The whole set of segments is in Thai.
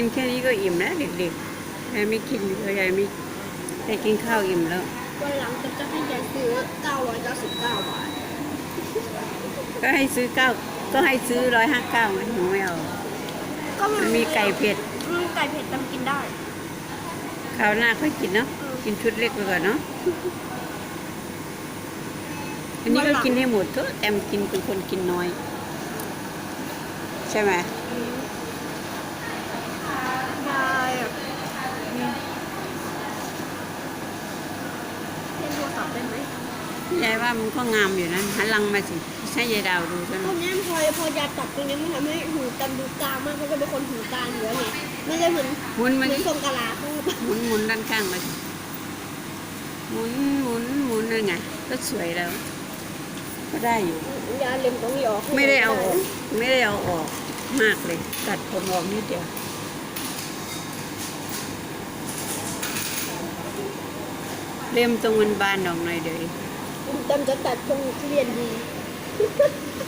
กินแค่นี้ก็อิ่มแล้วเด็กๆยายไม่กินเลยยายไม่ได้กินข้าวอิ่มแล้ว วันหลังจะจะให้ยายซื้อ999 บาท ก็ให้ซื้อเก้าก็ให้ซื้อร้อยห้าเก้าไงหนูไม่เอา ก็มันมีไก่เผ็ดมันไก่เผ็ดจำกินได้ คราวหน้าค่อยกินเนาะ กินชุดเล็กไปก่อนเนาะ อันนี้ก็กินให้หมดเถอะแอมกินเป็นคนกินน้อย ใช่ไหมยายอะ เล่นโทรศัพท์ได้ไหมยายว่ามันก็งามอยู่นะหันหลังมาสิใช่ยายดาวดูซะหตน่รอยงนี้พอพอยาตัดตรงนี้มันทำให้หูจำดูกลางมากเพราะจะเป็นคนหูกลางอยู่แล้วไงไม่ได้เหมือนหมุนเหมามือนดิทรงกะลาเขาหมุนหมุนด้านข้างมาสิหมุนหมุนหมุนนั่นไงก็สวยแล้ว ก็ได้อยู่ ยาเล็มตรงนี้ออกไม่ได้เอาออกไม่ได้เอาออกมากเลย ตัดผมออกนิดเดียว เล่มตรงมันบานออกหน่อยเดียวเองจำจะตัดตรงทุเรียนดี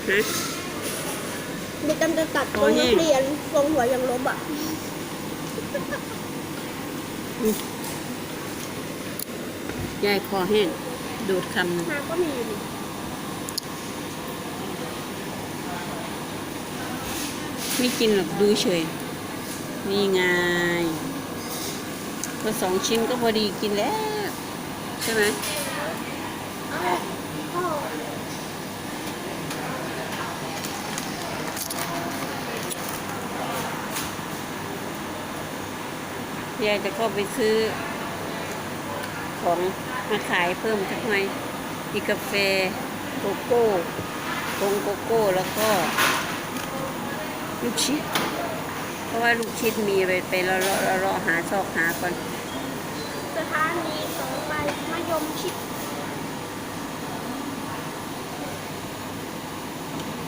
ฮะไม่จำจะตัดตโอ้รงยนักเรียนทรงหัวยังลบอะยายคอแห้งดูดคำหนึ่งหาก็มีอยู่นี่ไม่กินหรอกดูเฉย นี่ไงก็สองชิ้นก็พอดีกินแล้ว ใช่ไหมยายจะเข้าไปซื้อ ของมาขายเพิ่มสักหน่อยมีกาแฟโกโก้ผงโกโก้แล้วก็ ลูกชิด เพราะว่าลูกชิดมีไปไปรอรอรอรอหาซอกหาก่อน มชิด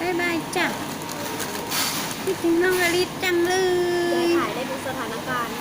บายบายจ้ะคิดถึงน้องอลิสจังเลยายถ่ายได้ทุกสถานการณ์